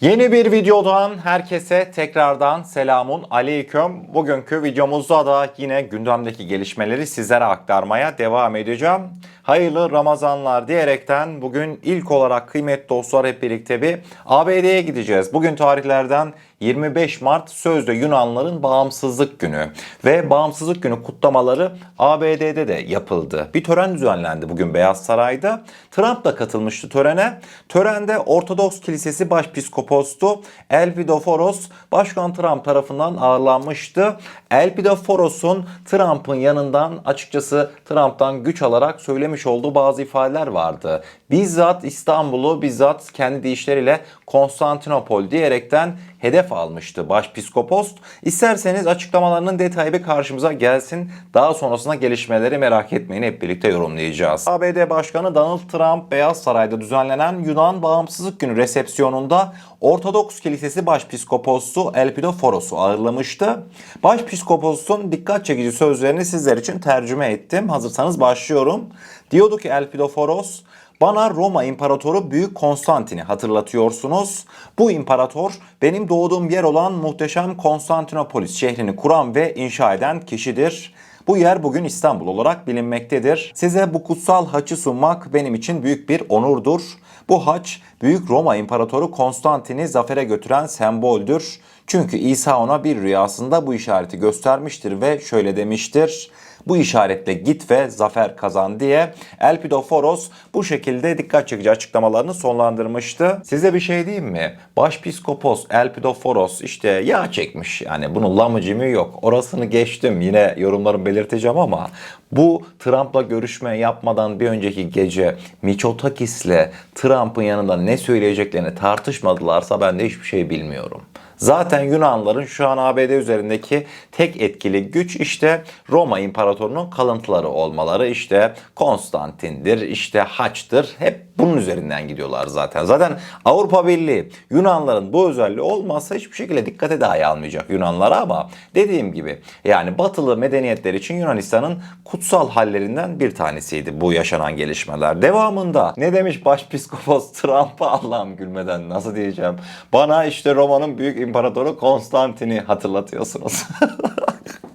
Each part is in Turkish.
Yeni bir videodan herkese tekrardan selamun aleyküm. Bugünkü videomuzda da yine gündemdeki gelişmeleri sizlere aktarmaya devam edeceğim. Hayırlı Ramazanlar diyerekten bugün ilk olarak kıymetli dostlar hep birlikte bir ABD'ye gideceğiz. Bugün tarihlerden 25 Mart sözde Yunanların bağımsızlık günü ve bağımsızlık günü kutlamaları ABD'de de yapıldı. Bir tören düzenlendi bugün Beyaz Saray'da. Trump da katılmıştı törene. Törende Ortodoks Kilisesi Başpiskopostu Elpidoforos Başkan Trump tarafından ağırlanmıştı. Elpidoforos'un Trump'ın yanından açıkçası Trump'tan güç alarak söylemiş olduğu bazı ifadeler vardı. Bizzat İstanbul'u bizzat kendi deyişleriyle Konstantinopol diyerekten hedef almıştı başpiskopost. İsterseniz açıklamalarının detayı bir karşımıza gelsin. Daha sonrasında gelişmeleri merak etmeyin hep birlikte yorumlayacağız. ABD Başkanı Donald Trump Beyaz Saray'da düzenlenen Yunan Bağımsızlık Günü resepsiyonunda Ortodoks Kilisesi Başpiskoposu Elpidoforos'u ağırlamıştı. Başpiskoposun dikkat çekici sözlerini sizler için tercüme ettim. Hazırsanız başlıyorum. Diyordu ki Elpidoforos, bana Roma İmparatoru Büyük Konstantin'i hatırlatıyorsunuz. Bu imparator benim doğduğum yer olan muhteşem Konstantinopolis şehrini kuran ve inşa eden kişidir. Bu yer bugün İstanbul olarak bilinmektedir. Size bu kutsal haçı sunmak benim için büyük bir onurdur. Bu haç Büyük Roma İmparatoru Konstantin'i zafere götüren semboldür. Çünkü İsa ona bir rüyasında bu işareti göstermiştir ve şöyle demiştir. Bu işaretle git ve zafer kazan diye Elpidoforos bu şekilde dikkat çekici açıklamalarını sonlandırmıştı. Size bir şey diyeyim mi? Başpiskopos Elpidoforos işte yağ çekmiş. Yani bunun lamıcımı yok. Orasını geçtim. Yine yorumlarımı belirteceğim ama bu Trump'la görüşme yapmadan bir önceki gece Mitsotakis'le Trump'ın yanında ne söyleyeceklerini tartışmadılarsa ben de hiçbir şey bilmiyorum. Zaten Yunanların şu an ABD üzerindeki tek etkili güç işte Roma İmparatorluğu'nun kalıntıları olmaları işte Konstantin'dir işte Haç'tır hep bunun üzerinden gidiyorlar zaten. Zaten Avrupa Birliği Yunanların bu özelliği olmazsa hiçbir şekilde dikkate dahi almayacak Yunanlara ama dediğim gibi yani batılı medeniyetler için Yunanistan'ın kutsal hallerinden bir tanesiydi bu yaşanan gelişmeler. Devamında ne demiş başpiskopos Trump'a Allah'ım gülmeden nasıl diyeceğim. Bana işte Roma'nın büyük imparatoru Konstantin'i hatırlatıyorsunuz.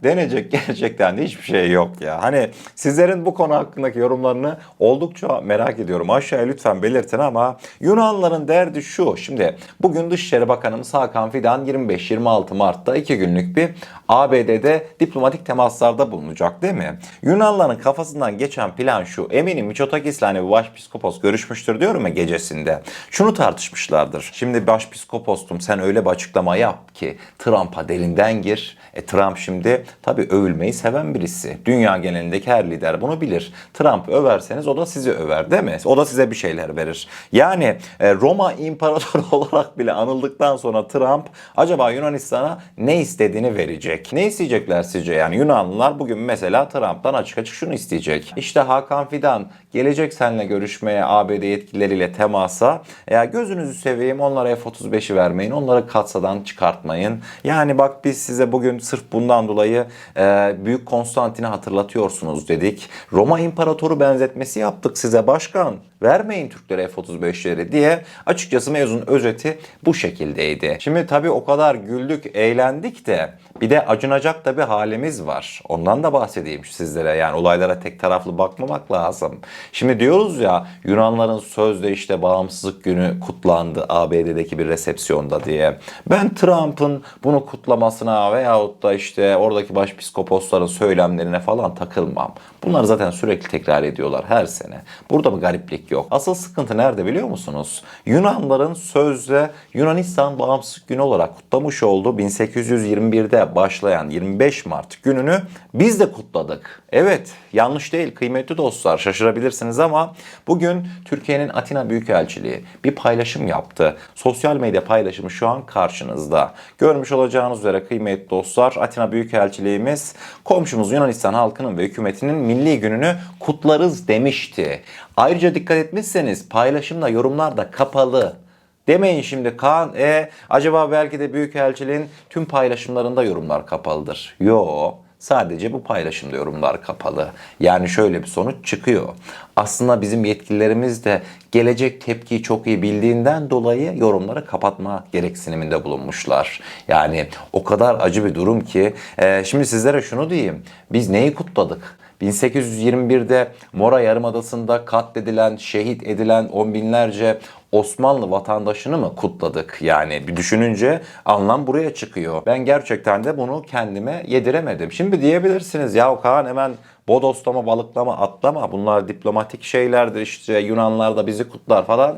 denecek gerçekten de hiçbir şey yok ya. Hani sizlerin bu konu hakkındaki yorumlarını oldukça merak ediyorum. Aşağıya lütfen belirtin ama Yunanların derdi şu. Şimdi bugün Dışişleri Bakanımız Hakan Fidan 25-26 Mart'ta 2 günlük bir ABD'de diplomatik temaslarda bulunacak değil mi? Yunanların kafasından geçen plan şu. Eminim Miçotakis'le hani başpiskopos görüşmüştür diyorum ya gecesinde. Şunu tartışmışlardır. Şimdi başpiskopostum sen öyle bir açıklama yap ki Trump'a derinden gir. E Trump şimdi tabii övülmeyi seven birisi. Dünya genelindeki her lider bunu bilir. Trump överseniz o da sizi över değil mi? O da size bir şeyler verir. Yani e, Roma İmparatoru olarak bile anıldıktan sonra Trump acaba Yunanistan'a ne istediğini verecek. Ne isteyecekler sizce? Yani Yunanlılar bugün mesela Trump'tan açık açık şunu isteyecek. İşte Hakan Fidan gelecek seninle görüşmeye ABD yetkilileriyle temasa. Ya gözünüzü seveyim onlara F-35'i vermeyin. Onları katsadan çıkartmayın. Yani bak biz size bugün sırf bundan dolayı e, Büyük Konstantin'i hatırlatıyorsunuz dedik. Roma İmparatoru benzetmesi yaptık size başkan. Vermeyin Türklere F-35'leri diye açıkçası mevzunun özeti bu şekildeydi. Şimdi tabii o kadar güldük, eğlendik de bir de acınacak da bir halimiz var. Ondan da bahsedeyim sizlere. Yani olaylara tek taraflı bakmamak lazım. Şimdi diyoruz ya Yunanların sözde işte bağımsızlık günü kutlandı ABD'deki bir resepsiyonda diye. Ben Trump'ın bunu kutlamasına veyahut da işte oradaki başpiskoposların söylemlerine falan takılmam. Bunlar zaten sürekli tekrar ediyorlar her sene. Burada bir gariplik yok. Asıl sıkıntı nerede biliyor musunuz? Yunanların sözde Yunanistan bağımsızlık günü olarak kutlamış olduğu 1821'de başlayan 25 Mart gününü biz de kutladık. Evet yanlış değil kıymetli dostlar şaşırabilirsiniz ama bugün Türkiye'nin Atina Büyükelçiliği bir paylaşım yaptı. Sosyal medya paylaşımı şu an karşınızda. Görmüş olacağınız üzere kıymetli dostlar Atina Büyükelçiliğimiz komşumuz Yunanistan halkının ve hükümetinin milli gününü kutlarız demişti. Ayrıca dikkat etmişseniz paylaşımda yorumlar da kapalı. Demeyin şimdi Kaan e acaba belki de Büyükelçiliğin tüm paylaşımlarında yorumlar kapalıdır. Yo Sadece bu paylaşımda yorumlar kapalı. Yani şöyle bir sonuç çıkıyor. Aslında bizim yetkililerimiz de gelecek tepkiyi çok iyi bildiğinden dolayı yorumları kapatma gereksiniminde bulunmuşlar. Yani o kadar acı bir durum ki e, şimdi sizlere şunu diyeyim. Biz neyi kutladık? 1821'de Mora Yarımadası'nda katledilen, şehit edilen on binlerce Osmanlı vatandaşını mı kutladık? Yani bir düşününce anlam buraya çıkıyor. Ben gerçekten de bunu kendime yediremedim. Şimdi diyebilirsiniz ya Kaan hemen bodoslama, balıklama, atlama bunlar diplomatik şeylerdir işte Yunanlar da bizi kutlar falan.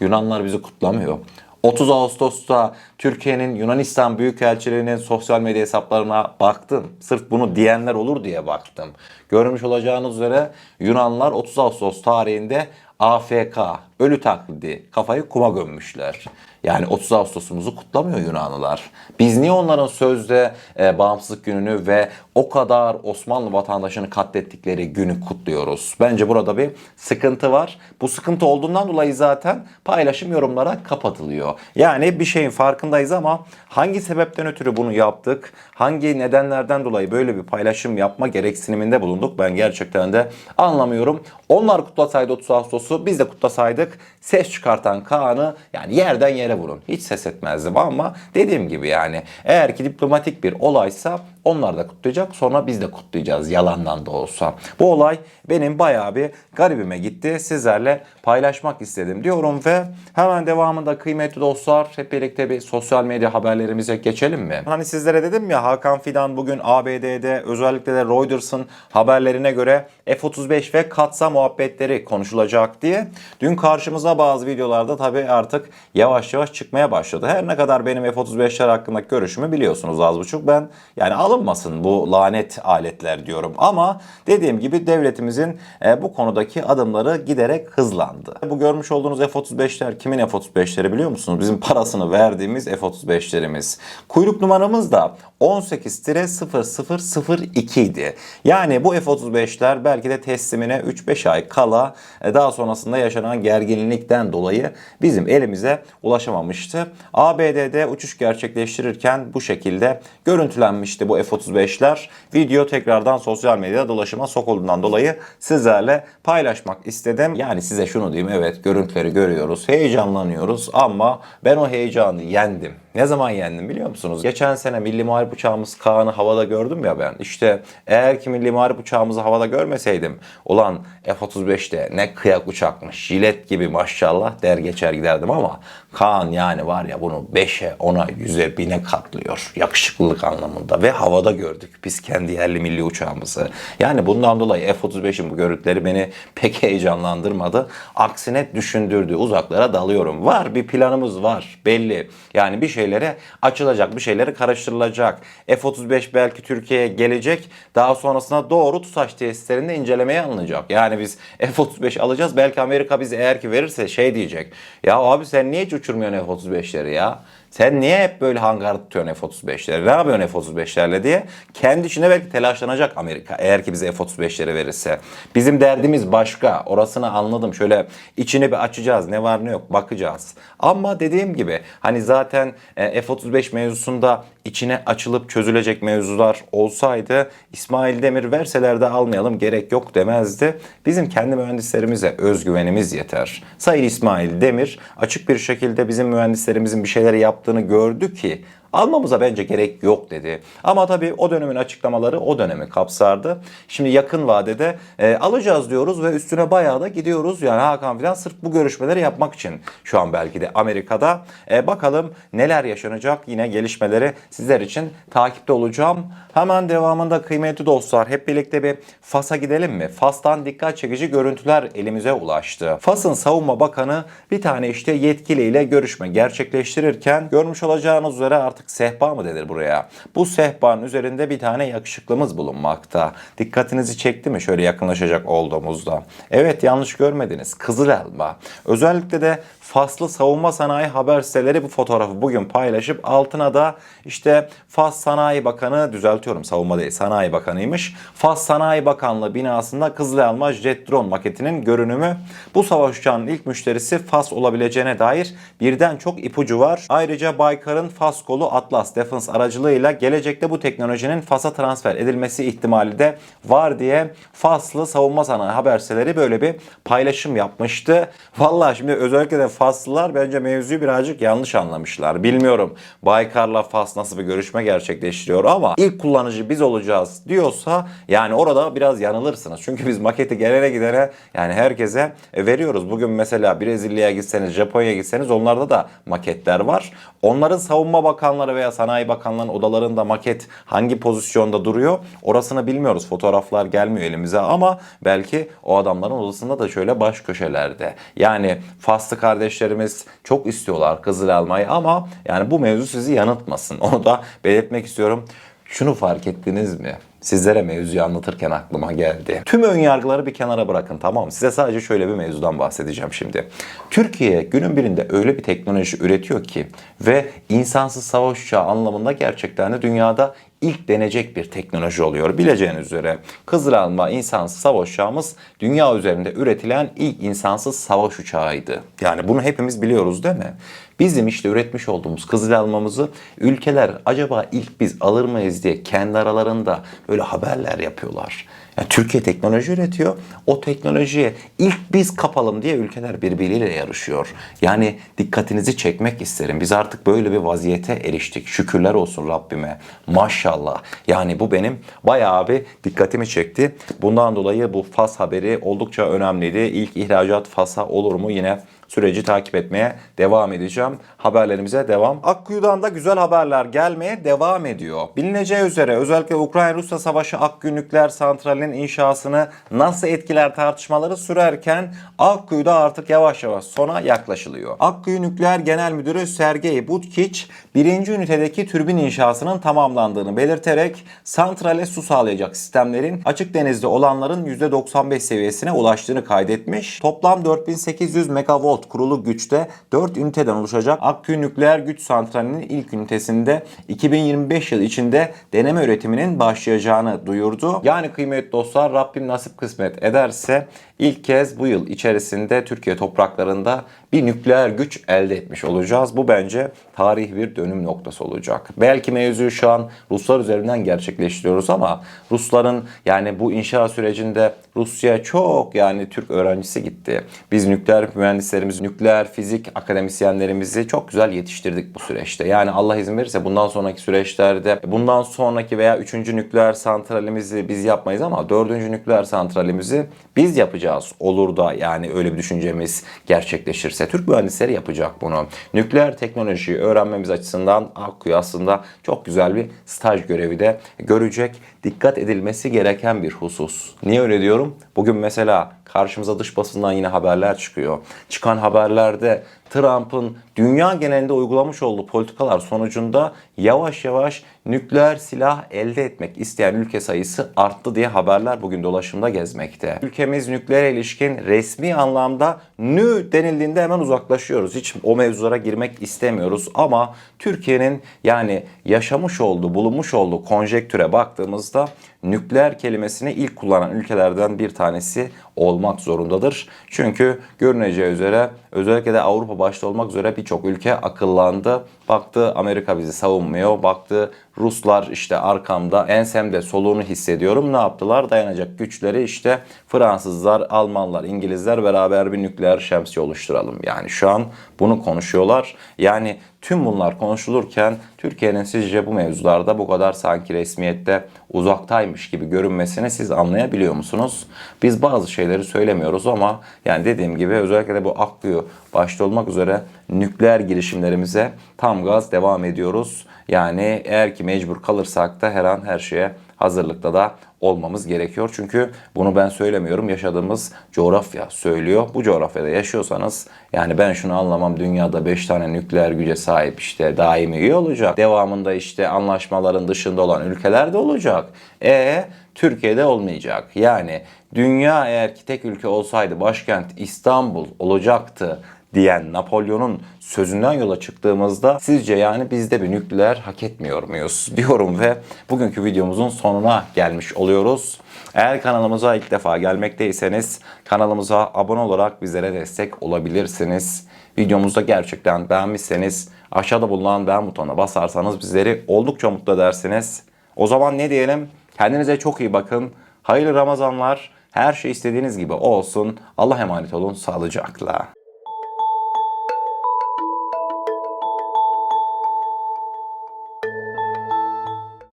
Yunanlar bizi kutlamıyor. 30 Ağustos'ta Türkiye'nin Yunanistan Büyükelçiliği'nin sosyal medya hesaplarına baktım. Sırf bunu diyenler olur diye baktım. Görmüş olacağınız üzere Yunanlar 30 Ağustos tarihinde AFK, ölü taklidi, kafayı kuma gömmüşler. Yani 30 Ağustos'umuzu kutlamıyor Yunanlılar. Biz niye onların sözde e, bağımsızlık gününü ve o kadar Osmanlı vatandaşını katlettikleri günü kutluyoruz? Bence burada bir sıkıntı var. Bu sıkıntı olduğundan dolayı zaten paylaşım yorumlara kapatılıyor. Yani bir şeyin farkındayız ama hangi sebepten ötürü bunu yaptık? Hangi nedenlerden dolayı böyle bir paylaşım yapma gereksiniminde bulunduk? Ben gerçekten de anlamıyorum. Onlar kutlasaydı 30 Ağustos'u biz de kutlasaydık ses çıkartan Kaan'ı yani yerden yere vurun. Hiç ses etmezdim ama dediğim gibi yani eğer ki diplomatik bir olaysa onlar da kutlayacak sonra biz de kutlayacağız yalandan da olsa. Bu olay benim bayağı bir garibime gitti. Sizlerle paylaşmak istedim diyorum ve hemen devamında kıymetli dostlar hep birlikte bir sosyal medya haberlerimize geçelim mi? Hani sizlere dedim ya Hakan Fidan bugün ABD'de özellikle de Reuters'ın haberlerine göre F-35 ve katsa muhabbetleri konuşulacak diye. Dün karşımıza bazı videolarda tabii artık yavaş yavaş çıkmaya başladı. Her ne kadar benim F-35'ler hakkındaki görüşümü biliyorsunuz az buçuk. Ben yani alınmasın bu lanet aletler diyorum. Ama dediğim gibi devletimizin e, bu konudaki adımları giderek hızlandı. Bu görmüş olduğunuz F-35'ler kimin F-35'leri biliyor musunuz? Bizim parasını verdiğimiz F-35'lerimiz. Kuyruk numaramız da 18-0002 idi. Yani bu F-35'ler belki de teslimine 3-5 ay kala e, daha sonrasında yaşanan gerginlikten dolayı bizim elimize ulaşamamıştı. ABD'de uçuş gerçekleştirirken bu şekilde görüntülenmişti bu F-35'ler. Video tekrardan sosyal medyada dolaşıma sokulduğundan dolayı sizlerle paylaşmak istedim. Yani size şunu diyeyim evet görüntüleri görüyoruz, heyecanlanıyoruz ama ben o heyecanı yendim. Ne zaman yendim biliyor musunuz? Geçen sene Milli Muharip uçağımız Kaan'ı havada gördüm ya ben. İşte eğer ki Milli Muharip uçağımızı havada görmeseydim ulan F-35'te ne kıyak uçakmış, jilet gibi maşallah der geçer giderdim ama Kaan yani var ya bunu 5'e, 10'a, 100'e, 1000'e katlıyor. Yakışıklılık anlamında ve havada gördük biz kendi yerli milli uçağımızı. Yani bundan dolayı F-35'in bu görüntüleri beni pek heyecanlandırmadı. Aksine düşündürdü. Uzaklara dalıyorum. Var bir planımız var belli. Yani bir şeylere açılacak, bir şeylere karıştırılacak. F-35 belki Türkiye'ye gelecek. Daha sonrasında doğru TUSAŞ tesislerinde incelemeye alınacak. Yani biz F-35 alacağız. Belki Amerika bize eğer ki verirse şey diyecek. Ya abi sen niye hiç uçurmuyorsun F-35'leri ya? Sen niye hep böyle hangar tutuyorsun F-35'leri? Ne yapıyorsun F-35'lerle diye? Kendi içine belki telaşlanacak Amerika eğer ki bize F-35'leri verirse. Bizim derdimiz başka. Orasını anladım. Şöyle içini bir açacağız. Ne var ne yok bakacağız. Ama dediğim gibi hani zaten e, F-35 mevzusunda içine açılıp çözülecek mevzular olsaydı İsmail Demir verseler de almayalım gerek yok demezdi. Bizim kendi mühendislerimize özgüvenimiz yeter. Sayın İsmail Demir açık bir şekilde bizim mühendislerimizin bir şeyleri yaptığını gördü ki almamıza bence gerek yok dedi. Ama tabii o dönemin açıklamaları o dönemi kapsardı. Şimdi yakın vadede e, alacağız diyoruz ve üstüne bayağı da gidiyoruz. Yani Hakan filan sırf bu görüşmeleri yapmak için şu an belki de Amerika'da. E, bakalım neler yaşanacak yine gelişmeleri sizler için takipte olacağım. Hemen devamında kıymetli dostlar hep birlikte bir Fas'a gidelim mi? Fas'tan dikkat çekici görüntüler elimize ulaştı. Fas'ın savunma bakanı bir tane işte yetkiliyle görüşme gerçekleştirirken görmüş olacağınız üzere artık sehpa mı denir buraya? Bu sehpanın üzerinde bir tane yakışıklımız bulunmakta. Dikkatinizi çekti mi şöyle yakınlaşacak olduğumuzda? Evet yanlış görmediniz. Kızıl elma. Özellikle de Faslı savunma sanayi haber siteleri bu fotoğrafı bugün paylaşıp altına da işte Fas Sanayi Bakanı düzeltiyorum savunma değil Sanayi Bakanıymış. Fas Sanayi Bakanlığı binasında Kızıl Elma Jet Drone maketinin görünümü. Bu savaş uçağının ilk müşterisi Fas olabileceğine dair birden çok ipucu var. Ayrıca Baykar'ın Fas kolu Atlas Defense aracılığıyla gelecekte bu teknolojinin Fas'a transfer edilmesi ihtimali de var diye Faslı savunma sanayi haber siteleri böyle bir paylaşım yapmıştı. Vallahi şimdi özellikle de Faslılar bence mevzuyu birazcık yanlış anlamışlar. Bilmiyorum Baykar'la Fas nasıl bir görüşme gerçekleştiriyor ama ilk kullanıcı biz olacağız diyorsa yani orada biraz yanılırsınız. Çünkü biz maketi gelene gidene yani herkese e, veriyoruz. Bugün mesela Brezilya'ya gitseniz, Japonya'ya gitseniz onlarda da maketler var. Onların savunma bakanları veya sanayi bakanlarının odalarında maket hangi pozisyonda duruyor orasını bilmiyoruz. Fotoğraflar gelmiyor elimize ama belki o adamların odasında da şöyle baş köşelerde. Yani Faslı kardeşlerimiz çok istiyorlar Kızıl Elmayı ama yani bu mevzu sizi yanıltmasın. Onu da belirtmek istiyorum. Şunu fark ettiniz mi? Sizlere mevzuyu anlatırken aklıma geldi. Tüm ön yargıları bir kenara bırakın tamam? Size sadece şöyle bir mevzudan bahsedeceğim şimdi. Türkiye günün birinde öyle bir teknoloji üretiyor ki ve insansız savaş uçağı anlamında gerçekten de dünyada ilk denecek bir teknoloji oluyor. Bileceğiniz üzere Kızılelma insansız savaş uçağımız dünya üzerinde üretilen ilk insansız savaş uçağıydı. Yani bunu hepimiz biliyoruz değil mi? Bizim işte üretmiş olduğumuz Kızıl Elmamızı ülkeler acaba ilk biz alır mıyız diye kendi aralarında böyle haberler yapıyorlar. Yani Türkiye teknoloji üretiyor. O teknolojiye ilk biz kapalım diye ülkeler birbiriyle yarışıyor. Yani dikkatinizi çekmek isterim. Biz artık böyle bir vaziyete eriştik. Şükürler olsun Rabbime. Maşallah. Yani bu benim bayağı bir dikkatimi çekti. Bundan dolayı bu Fas haberi oldukça önemliydi. İlk ihracat Fas'a olur mu yine süreci takip etmeye devam edeceğim. Haberlerimize devam. Akkuyu'dan da güzel haberler gelmeye devam ediyor. Bilineceği üzere özellikle Ukrayna-Rusya savaşı Akkuyu nükleer santralinin inşasını nasıl etkiler tartışmaları sürerken Akkuyu'da artık yavaş yavaş sona yaklaşılıyor. Akkuyu Nükleer Genel Müdürü Sergey Butkiç, birinci ünitedeki türbin inşasının tamamlandığını belirterek santrale su sağlayacak sistemlerin açık denizde olanların %95 seviyesine ulaştığını kaydetmiş. Toplam 4800 megavolt kurulu güçte 4 üniteden oluşacak Akkuyu Nükleer Güç Santrali'nin ilk ünitesinde 2025 yıl içinde deneme üretiminin başlayacağını duyurdu. Yani kıymetli dostlar Rabbim nasip kısmet ederse ilk kez bu yıl içerisinde Türkiye topraklarında bir nükleer güç elde etmiş olacağız. Bu bence tarih bir dönüm noktası olacak. Belki mevzuyu şu an Ruslar üzerinden gerçekleştiriyoruz ama Rusların yani bu inşa sürecinde Rusya çok yani Türk öğrencisi gitti. Biz nükleer mühendislerimiz, nükleer fizik akademisyenlerimizi çok güzel yetiştirdik bu süreçte. Yani Allah izin verirse bundan sonraki süreçlerde bundan sonraki veya üçüncü nükleer santralimizi biz yapmayız ama dördüncü nükleer santralimizi biz yapacağız. Olur da yani öyle bir düşüncemiz gerçekleşirse Türk mühendisleri yapacak bunu. Nükleer teknolojiyi öğrenmemiz açısından Akkuyu aslında çok güzel bir staj görevi de görecek. Dikkat edilmesi gereken bir husus. Niye öyle diyorum? Bugün mesela karşımıza dış basından yine haberler çıkıyor. Çıkan haberlerde Trump'ın dünya genelinde uygulamış olduğu politikalar sonucunda yavaş yavaş nükleer silah elde etmek isteyen ülke sayısı arttı diye haberler bugün dolaşımda gezmekte. Ülkemiz nükleer ilişkin resmi anlamda nü denildiğinde hemen uzaklaşıyoruz. Hiç o mevzulara girmek istemiyoruz ama Türkiye'nin yani yaşamış olduğu, bulunmuş olduğu konjektüre baktığımızda nükleer kelimesini ilk kullanan ülkelerden bir tanesi olmak zorundadır. Çünkü görüneceği üzere özellikle de Avrupa başta olmak üzere birçok ülke akıllandı. Baktı Amerika bizi savunmuyor. Baktı Ruslar işte arkamda ensemde soluğunu hissediyorum. Ne yaptılar? Dayanacak güçleri işte Fransızlar, Almanlar, İngilizler beraber bir nükleer şemsiye oluşturalım. Yani şu an bunu konuşuyorlar. Yani tüm bunlar konuşulurken Türkiye'nin sizce bu mevzularda bu kadar sanki resmiyette uzaktaymış gibi görünmesini siz anlayabiliyor musunuz? Biz bazı şeyleri söylemiyoruz ama yani dediğim gibi özellikle de bu Akkuyu başta olmak üzere nükleer girişimlerimize tam gaz devam ediyoruz. Yani eğer ki mecbur kalırsak da her an her şeye hazırlıkta da olmamız gerekiyor. Çünkü bunu ben söylemiyorum. Yaşadığımız coğrafya söylüyor. Bu coğrafyada yaşıyorsanız yani ben şunu anlamam dünyada 5 tane nükleer güce sahip işte daimi üye olacak. Devamında işte anlaşmaların dışında olan ülkelerde olacak. E Türkiye'de olmayacak. Yani dünya eğer ki tek ülke olsaydı başkent İstanbul olacaktı diyen Napolyon'un sözünden yola çıktığımızda sizce yani biz de bir nükleer hak etmiyor muyuz diyorum ve bugünkü videomuzun sonuna gelmiş oluyoruz. Eğer kanalımıza ilk defa gelmekteyseniz kanalımıza abone olarak bizlere destek olabilirsiniz. Videomuzda gerçekten beğenmişseniz aşağıda bulunan beğen butonuna basarsanız bizleri oldukça mutlu edersiniz. O zaman ne diyelim? Kendinize çok iyi bakın. Hayırlı Ramazanlar. Her şey istediğiniz gibi olsun. Allah emanet olun. Sağlıcakla.